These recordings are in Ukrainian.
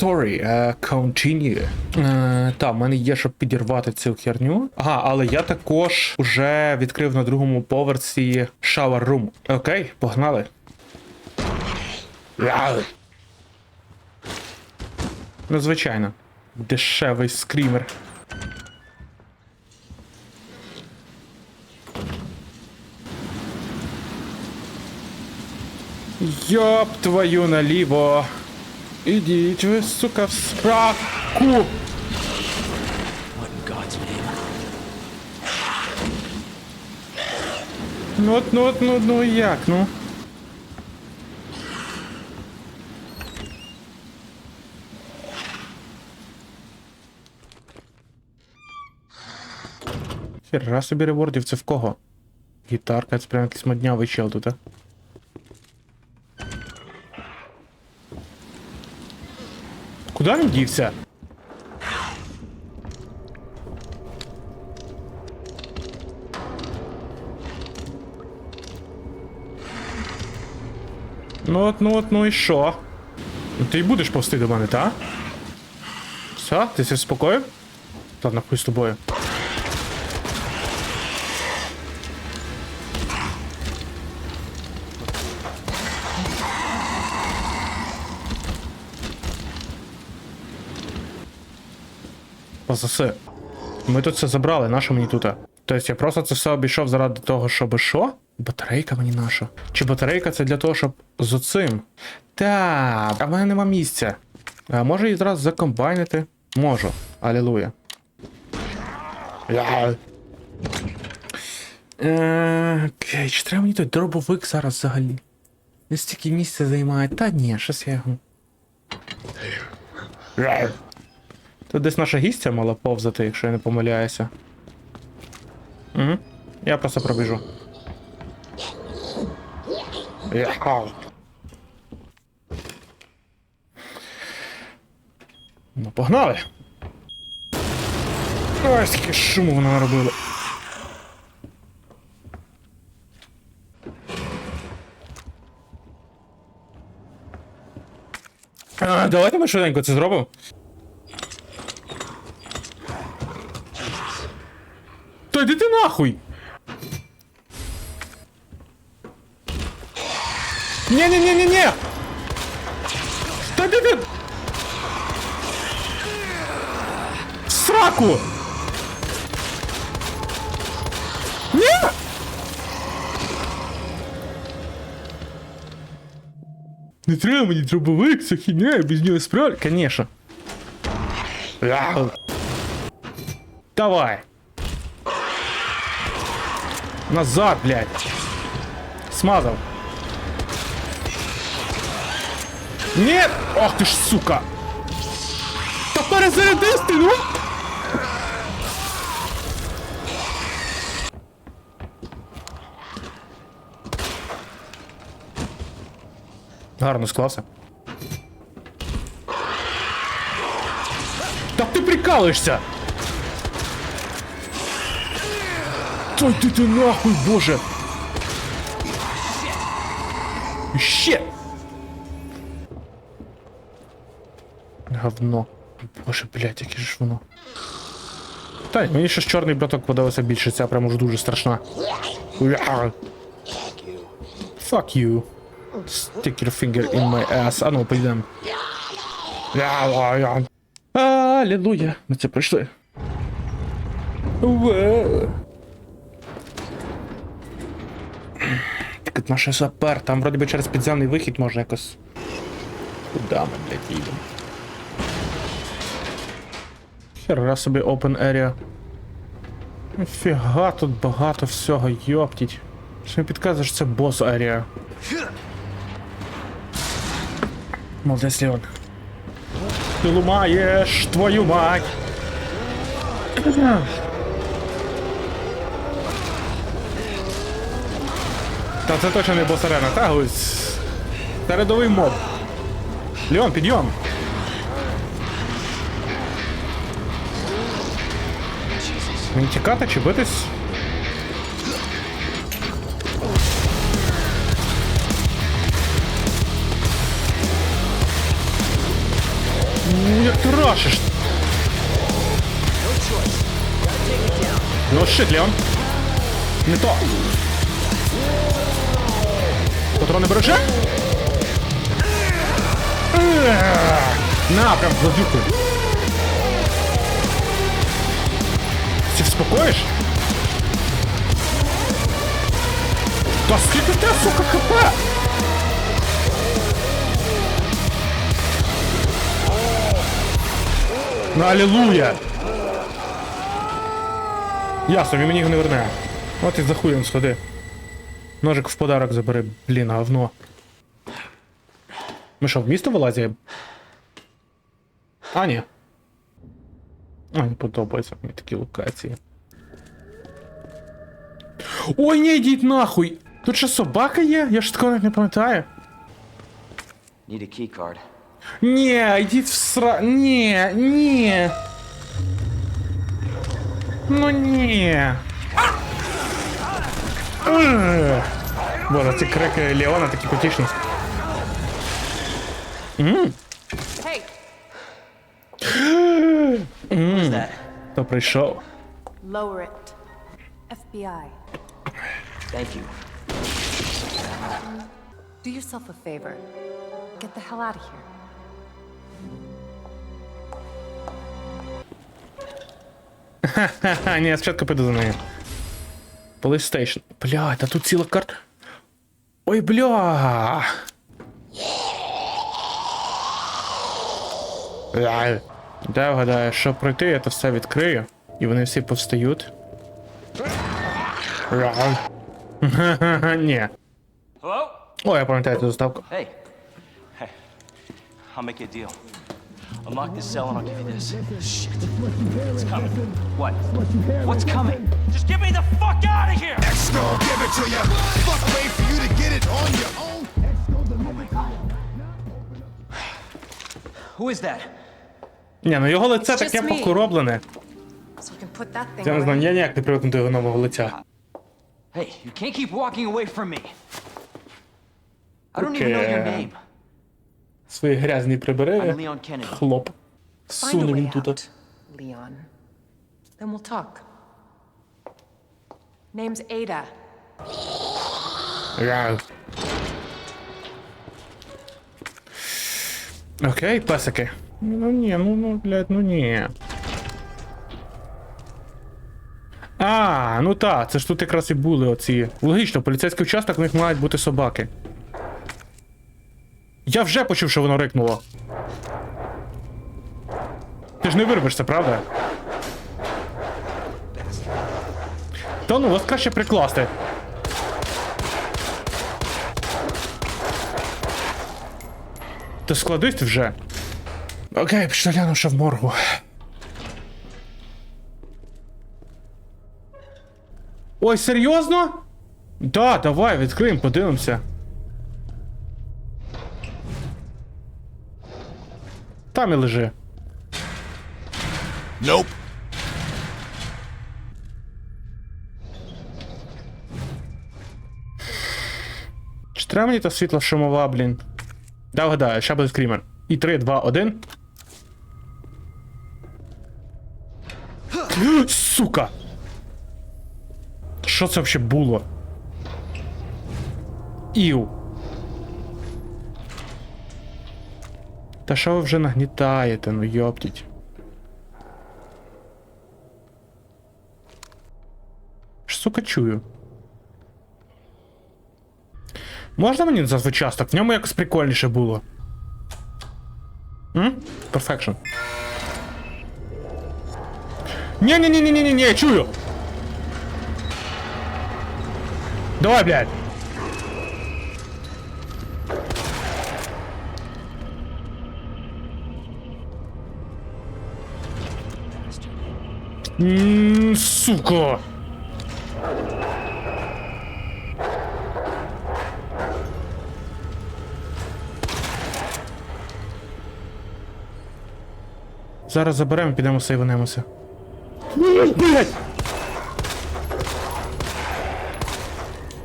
story uh, continue. Uh, та, в мене є, щоб підірвати цю херню. Ага, але я також вже відкрив на другому поверсі shower room. Окей, погнали. Ну, звичайно. Дешевий скрімер. Йоп твою наліво. Ідіть ви, сука, в сраку. Ну от, ну от, ну, ну як, ну. Хера собі ревордів, це в кого? Гітарка, це прям якийсь моднявий чел тут, а? Куда він дівся? Ну от, ну от, ну і що? Ну ти й будеш повсти до мене, та? Все, ти все спокоїв? Та нахуй з тобою. Пососи. Ми тут все забрали, нащо мені тут? Тобто я просто це все обійшов заради того, щоб що? Батарейка мені наша. Чи батарейка це для того, щоб з оцим? Так, а в мене нема місця. А може її зразу закомбайнити? Можу. Алілуя. Е, Окей, чи треба мені той дробовик зараз взагалі? Не стільки місця займає. Та ні, щось я його. Тут десь наша гістя мала повзати, якщо я не помиляюся. Угу. Я просто пробіжу. Ну, погнали. Ой, скільки шуму вона наробила. А, давайте ми швиденько це зробимо. Та йди ти нахуй! Ні-ні-ні-ні-ні! Та йди ти! В Сраку! Ні! Не треба мені дробовик, це хіня, я без нього справлю. Конечно. Ау. Давай. Назад, блядь. Смазал. Нет! Ох ты ж, сука! Та перезарядись ти, ну! Гарно склався. Та ти прикалуєшся! Та йди ти нахуй, боже! Ще! Говно. Боже, блядь, яке ж воно. Та, мені щось чорний браток подалося більше, ця прям уж дуже страшна. Fuck you. Stick your finger in my ass. А ну, поїдемо. Аллилуйя. Ми це пройшли. Так наш сапер, там вроді би через підземний вихід можна якось. Куда ми, блядь, їдемо? Хера собі open area. Фіга тут багато всього, йоптіть. Що мені підказує, що це бос area. Молодець, Леон. Ти лумаєш, твою мать! Та це точно не бос арена, та ось. Це рядовий моб. Леон, підйом! Мені тікати чи битись? Ну, як ти рашиш? Ну, шит, Леон. Не то. Патрони береже? На, прям базюкою. Ти вспокоїш? Та скільки ти, сука, хп? Ну, алілуя! Ясно, він мені його не верне. От і за сходи. Ножик в подарок забери, блін, говно. Ми що, в місто вилазимо? А, ні. А, не подобаються мені такі локації. Ой, ні, йдіть нахуй! Тут що собака є? Я ж такого навіть не пам'ятаю. Need a key card. Ні, йдіть в сра... Ні, ні. Ну ні. Ugh. Боже, ці крики Леона такі потішні. Hey, What is that? Хто прийшов? lower it. FBI, Thank you. do yourself a favor. Get the hell out of here. Ха, ні, я спочатку піду за нею. PlayStation. Бля, та тут ціла карта. Ой, бля. Бля. Дай вгадаю, що пройти, я то все відкрию, і вони всі повстають. Ха-ха-ха, Ні. Hello? О, я пам'ятаю цю заставку. Hey. Hey. I'll make you a deal. Unlock this cell and I'll give you this. Shit. It's coming. What? What's coming? Just get me the fuck out of here! X gon' give it to ya. Fuck, wait for you to get it on your own. Who is that? Ні, ну його лице It's таке just me. покороблене. So we can put that thing Я не знаю, away. я ніяк не привикну до його нового лиця. Hey, you can't keep walking away from me. I don't even know your Okay. name. Свої грязні прибери. Хлоп. Суне він тут. Leon. Then we'll talk. Name's Ada. Окей, песики. Ну ні, ну, ну, блядь, ну ні. А, ну так, це ж тут якраз і були оці. Логічно, поліцейський участок, у них мають бути собаки. Я вже почув, що воно рикнуло. Ти ж не вирвешся, правда? Та ну, вас краще прикласти. Та складись вже. Окей, пішли гляну, що в моргу. Ой, серйозно? Да, давай, відкриємо, подивимося. Там і лежи. Nope. Чи треба мені та світла шумова, блін? Да, вгадаю, ще буде скрімер. І 3, 2, 1. Сука! Що це взагалі було? Іу. Та що ви вже нагнітаєте, ну йоптіть. Ж, Сука, чую. Можна мені за участок? В ньому якось прикольніше було. М? Perfection. ні ні ні ні ні ні ні чую. Давай, блядь. М, Сука. Зараз заберемо і підемо сейванемося. Блять!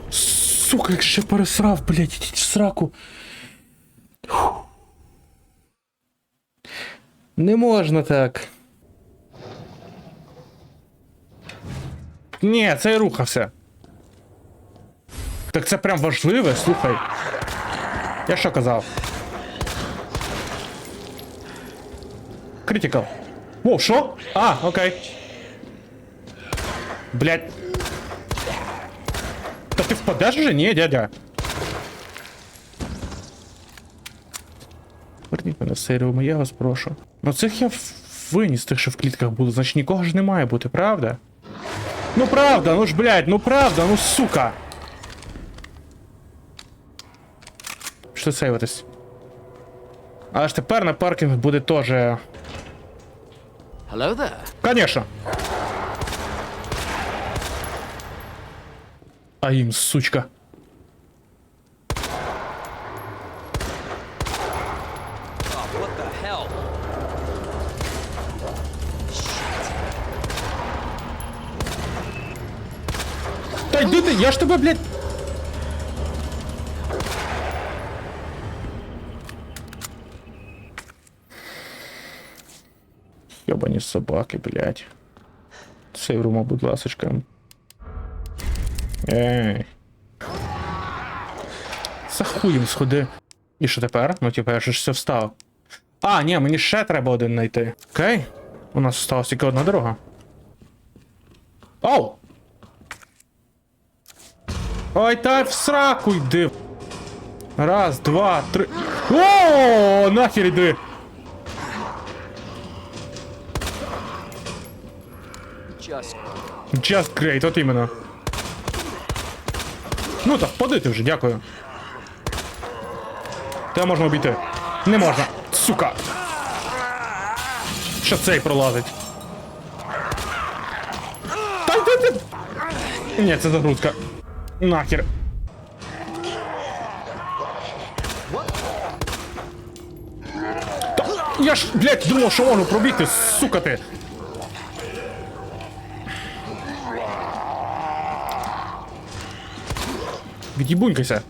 Сука, як ще пересрав, блять, сраку. Фух. Не можна так. Ні, це і рухався. Так це прям важливе, слухай. Я що казав? Критикал. О, що? А, окей. Блять. Та ти впадеш вже? Ні, дядя. Верніть мене в серію, я вас прошу. Ну цих я виніс тих, що в клітках були, значить нікого ж не має бути, правда? Ну правда, ну ж блядь, ну правда, ну сука. Що сейвитись? Але ж тепер на паркінг буде теж. Hello there. Конечно. А їм, сучка. Ж блядь. Йобані собаки, блядь. Сейврума, будь ласочка. Ей. За хуєм сходи. І що тепер? Ну, типу, я ж все встав. А, ні, мені ще треба один знайти. Окей. У нас осталась тільки одна дорога. Оу! Ой, та в сраку йди. Раз, два, три. О, нахер йди. Just Just great, от іменно. Ну так, впади ти вже, дякую. Тебе можна обійти. Не можна. Сука. Що цей пролазить? Та йди ти. Ні, це загрузка. Нахер. Я ж, блядь, думав, що можу пробігти, сука ти. Від'їбунькайся.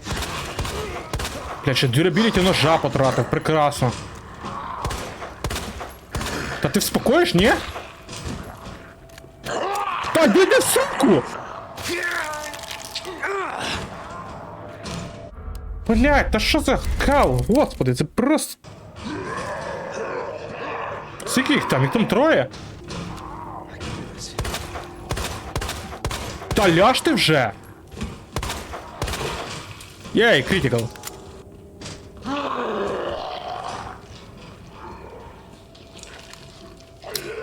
Блядь, ще дюрабіліті ножа потратив, прекрасно. Та ти вспокоїш, ні? Та йди в сумку! Блядь, та що за кал? Господи, це просто. Скільки їх там? Їх там троє? Та ляж ти вже! Єй, критикал.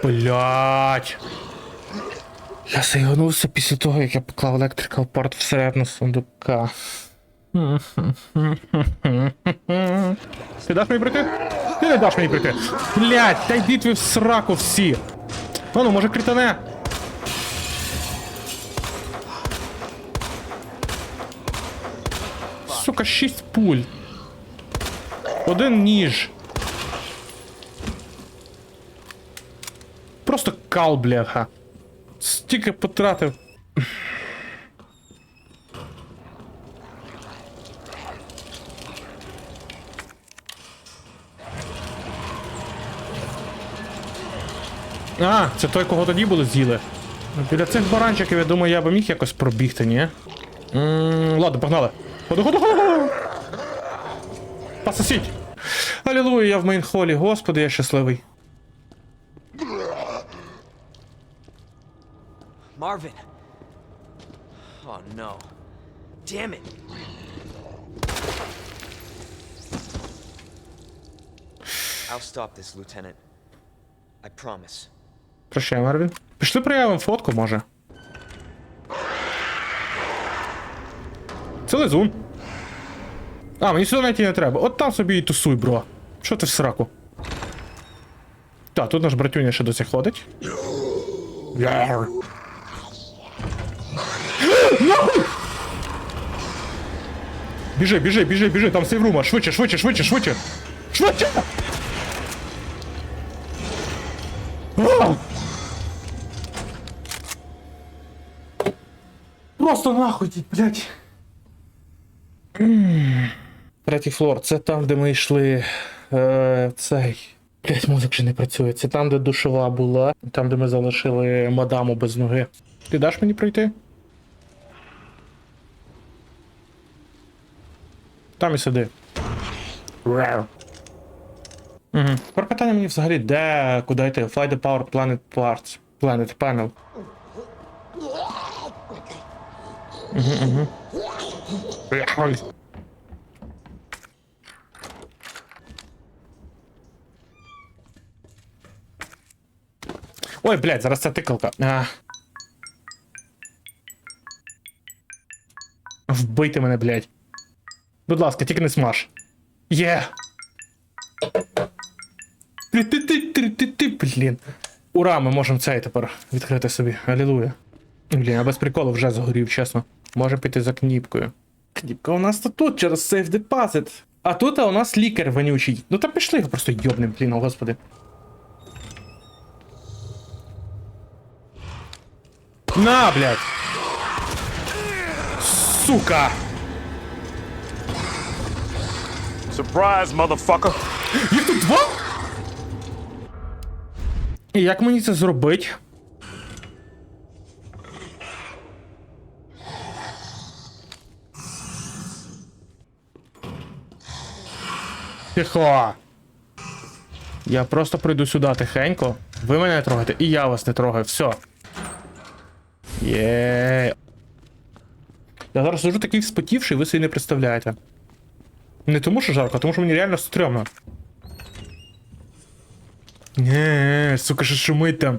Блять. Я заігнувся після того, як я поклав електрикал порт всередину сундука. Ти даш мені прийти? Ти не даш мені прийти. Блять, та йдіть ви в сраку всі. А ну, може критане? Сука, шість пуль. Один ніж. Просто кал, бляха. Стільки потратив. А, це той, кого тоді були з'їли. Біля цих баранчиків, я думаю, я би міг якось пробігти, ні? М, ладно, погнали. Ходу. Пососіть. Алілуя, я в мейнхолі, господи, я щасливий. Marvin. Oh no. Damn. I'll stop this, Lieutenant. I promise. Прощай, Марвін. Пішли проявимо фотку, може. Це лизун. А, мені сюди навіть і не треба. От там собі і тусуй, бро. Що ти в сраку? Так, тут наш братюня ще досі ходить. Яр. Біжи, біжи, біжи, біжи, там сейврума. Швидше, швидше, швидше, швидше. Швидше! Просто нахуй, блядь. Третій флор, це там, де ми йшли. Е, цей. Блять, музик же не працює. Це там, де душова була, там, де ми залишили мадаму без ноги. Ти даш мені пройти? Там і сиди. Угу. Тепер питання мені взагалі, де, куди йти? Fly the Power Planet Parts. Planet Panel. Угу, угу. Ой, блядь, зараз ця тикалка. А. Вбийте мене, блядь. Будь ласка, тільки не смаж. Є. Ти-ти-ти-ти-ти-ти, Блін. Ура, ми можемо цей тепер відкрити собі. Алілуя. Блін, я без приколу вже згорів, чесно. Може піти за кніпкою. Кніпка у нас то тут через Safe Deposit. А тут у нас лікар вонючий. Ну та пішли його просто йобнем, блін, о господи. На, блядь! Сука! Surprise, motherfucker. Їх тут два? І як мені це зробити? Тихо. Я просто прийду сюди тихенько. Ви мене не трогаєте, і я вас не трогаю. Все. Є. Я зараз сижу такий вспотівший, ви собі не представляєте. Не тому, що жарко, а тому, що мені реально стрьомно. Не, сука, що шумить там.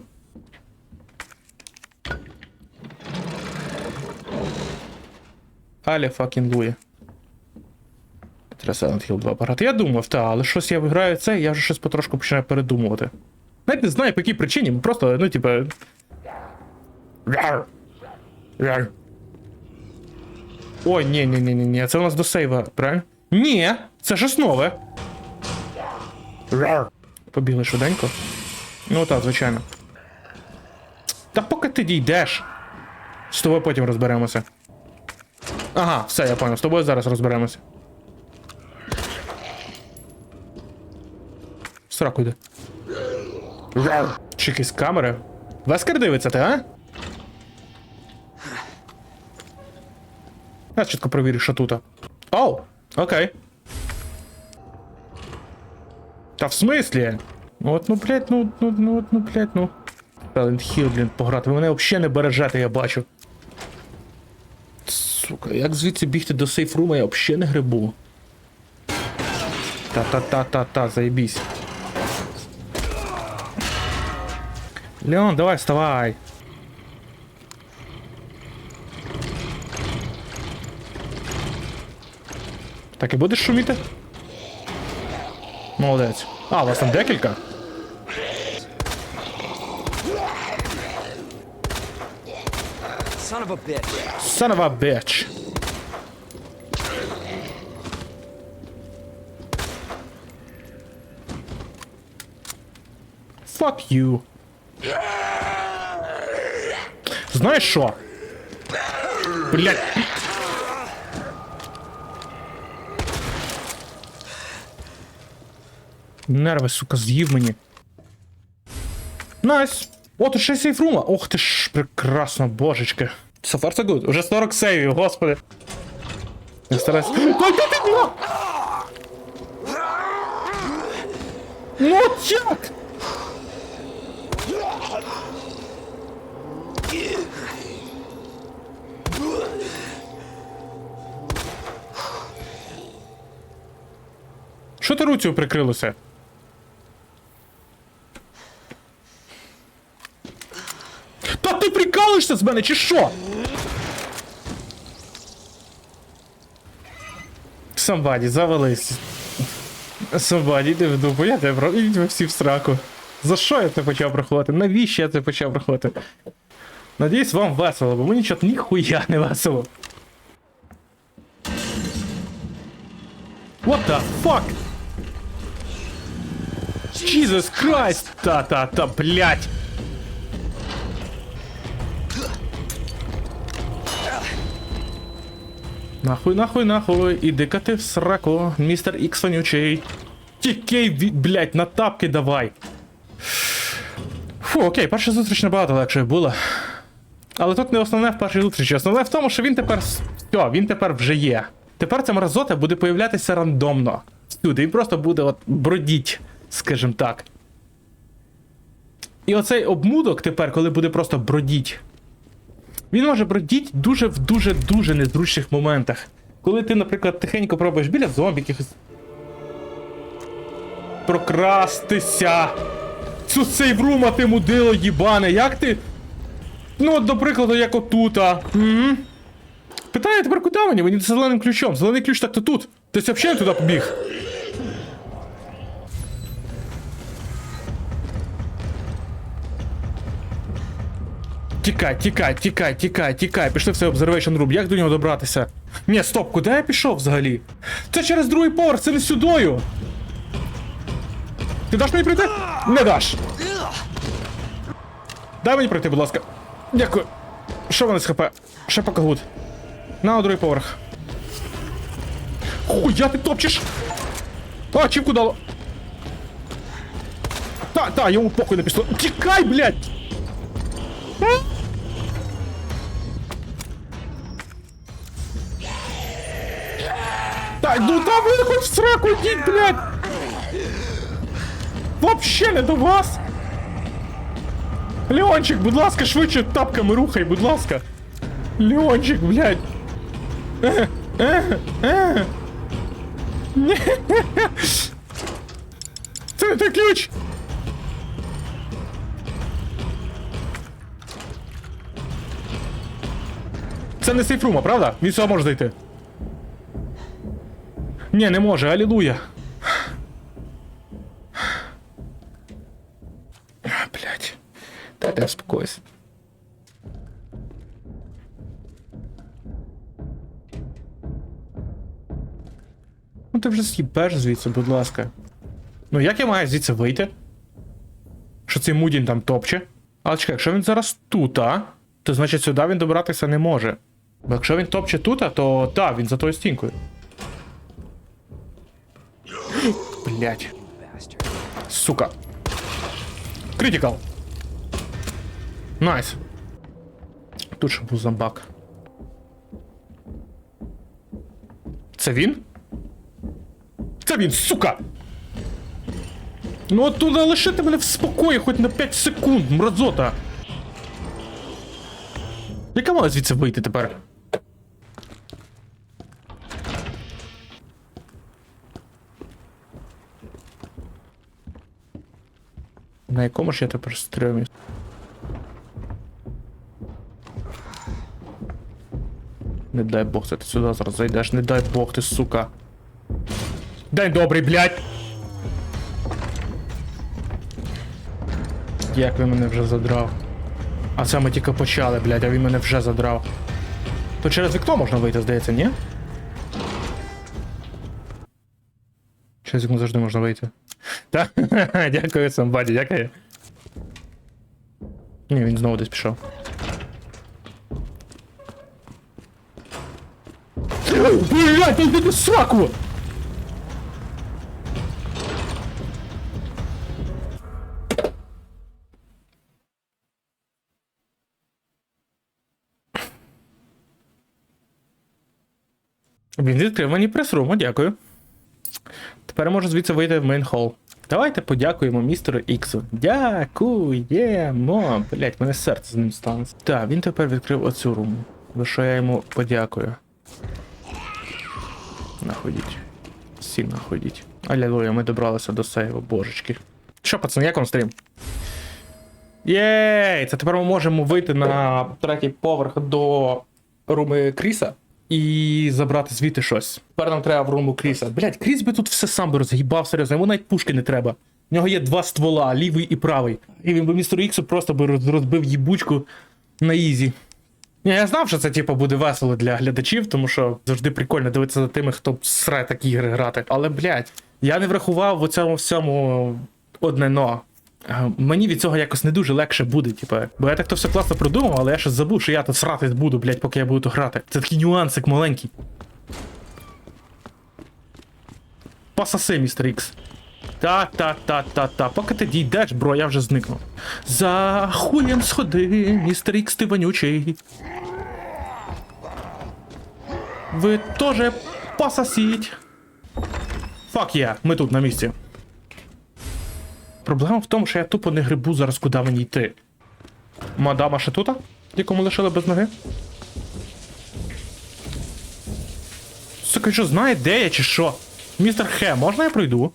Але факін Луї. Треба Silent Hill 2 пограти. Я думав, та, але щось я виграю це, я вже щось потрошку починаю передумувати. Навіть не знаю по якій причині, просто, ну, типа. Ой, ні, ні, ні, ні, ні, це у нас до сейва, правильно? Ні, це щось нове. Побігли швиденько. Ну так, звичайно. Та поки ти дійдеш. З тобою потім розберемося. Ага, все, я понял. З тобою зараз розберемося. Сраку йде. Рар. Чи якісь камери? Вескер дивиться ти, а? Я чітко провірю, що тут. Оу, окей. Та в смислі? Ну от, ну, блядь, ну, ну, ну, от, ну, блядь, ну. Silent Hill, блін, пограти. Ви мене взагалі не бережете, я бачу. Сука, як звідси бігти до сейфрума, я взагалі не грибу. Та-та-та-та-та, заєбісь. Леон, давай, вставай. Так і будеш шуміти? Молодець. А, у вас там декілька? Son of a bitch. Son of a bitch. Fuck you. Знаєш що? Блять. Нерви, сука, з'їв мені. Найс. О, тут ще сейфрума. Ох ти ж, прекрасно, божечки. So far so good. Уже 40 сейвів, господи. Я стараюсь. Ой, ти ти! Ну як? Що ти руцю прикрилося? Та ти прикалуєшся з мене, чи що? Самбаді, завались. Самбаді, йди в дупу, я тебе про... Ідіть ви всі в сраку. За що я це почав проходити? Навіщо я це почав проходити? Надіюсь, вам весело, бо мені чого ніхуя не весело. What the fuck? Jesus Christ! Та-та-та, блять! Нахуй, нахуй, нахуй, іди-ка ти в сраку, містер Ікс вонючий. Тікей, блядь, на тапки давай. Фу, окей, перша зустріч набагато легшою була. Але тут не основне в першій зустрічі. Основне в тому, що він тепер. Все, він тепер вже є. Тепер ця мразота буде появлятися рандомно. Всюди. Він просто буде от бродіть, скажімо так. І оцей обмудок тепер, коли буде просто бродіть. Він може бродіть дуже в дуже дуже незручних моментах. Коли ти, наприклад, тихенько пробуєш біля зомбі якихось. Прокрастися. Цю сейврума ти мудило їбане, як ти. Ну, от, до прикладу, як отута. Угу. Питання тепер куди мені? Мені зеленим ключом. Зелений ключ так то тут. Ти взагалі туди побіг. Тікай, тікай, тікай, тікай, тікай. Пішли в цей observation room. Як до нього добратися? Ні, стоп, куди я пішов взагалі? Це через другий поверх, це не сюдою. Ти даш мені прийти? Не даш. Дай мені пройти, будь ласка. Дякую. Що вони з хп? Ще поки гуд. На другий поверх. Хуя ти топчеш! А, чіпку дало. Та, та, йому похуй на пістолет. Тікай, блядь! Та, ну там ви хоч в сраку йдіть, блядь! Вообще не до вас! Леончик, будь ласка, швидше тапками рухай, будь ласка. Леончик, блядь. Е, е, е. Ні. Це не той ключ. Це не сейфрума, правда? Він сюди може зайти. Ні, не може, алілуя. Блять. Дайте я успокоюсь. Ну ти вже з'їбеш звідси, будь ласка. Ну як я маю звідси вийти? Що цей Мудін там топче? Але чекай, якщо він зараз тут, а? То значить сюди він добратися не може. Бо якщо він топче тут, то так, він за тою стінкою. Блять. Сука. Критикал. Найс. Тут ще був зомбак. Це він? Це він, сука! Ну от туди лишити мене в спокої хоч на 5 секунд, мразота. Яка мала звідси вийти тепер? На якому ж я тепер стрімі? Не дай Бог, це ти сюди зараз зайдеш, не дай Бог ти, сука. День добрий, блядь! Як він мене вже задрав. А це ми тільки почали, блядь, а він мене вже задрав. То через вікно можна вийти, здається, ні? Через вікно завжди можна вийти. Так, дякую, самбаді, дякую. Ні, він знову десь пішов. Блядь, ти йди сраку! Він відкрив мені прес-руму, дякую. Тепер я можу звідси вийти в мейн хол. Давайте подякуємо містеру Іксу. Дякуємо. Блять, мене серце з ним стане. Так, він тепер відкрив оцю руму. За що я йому подякую. Находіть. Всі находіть. Алілуя, ми добралися до сейву, божечки. Що, пацани, як вам стрім? Єй! Це тепер ми можемо вийти на третій поверх до руми Кріса і забрати звідти щось. Тепер нам треба в руму Кріса. Блять, Кріс би тут все сам би розгибав, серйозно, йому навіть пушки не треба. В нього є два ствола, лівий і правий. І він би містеру Іксу просто би розбив їбучку на ізі. Ні, я знав, що це типу буде весело для глядачів, тому що завжди прикольно дивитися за тими, хто сре такі ігри грати. Але, блядь, я не врахував в цьому всьому одне но. Е, Мені від цього якось не дуже легше буде, типу. Бо я так то все класно продумав, але я ще забув, що я тут сратись буду, блядь, поки я буду тут грати. Це такий нюансик маленький. Пасаси, містер Ікс. Та, та, та, та, та. Поки ти дійдеш, бро, я вже зникну. За хуєм сходи, містер Ікс ти вонючий. Ви теж пососіть. Фак я, ми тут на місці. Проблема в тому, що я тупо не грибу зараз, куди мені йти. Мадама ще тута, якому лишили без ноги. Сука, що знає, де я чи що? Містер Хе, можна я пройду?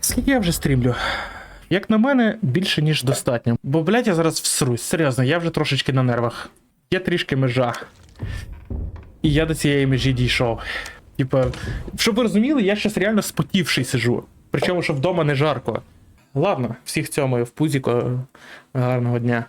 Скільки я вже стрімлю? Як на мене, більше ніж достатньо. Бо, блядь, я зараз всрусь. Серйозно, я вже трошечки на нервах. Є трішки межа. І я до цієї межі дійшов. Типа, щоб ви розуміли, я щас реально спотівший сижу. Причому, що вдома не жарко. Ладно, всіх цьому в пузіко. Гарного дня.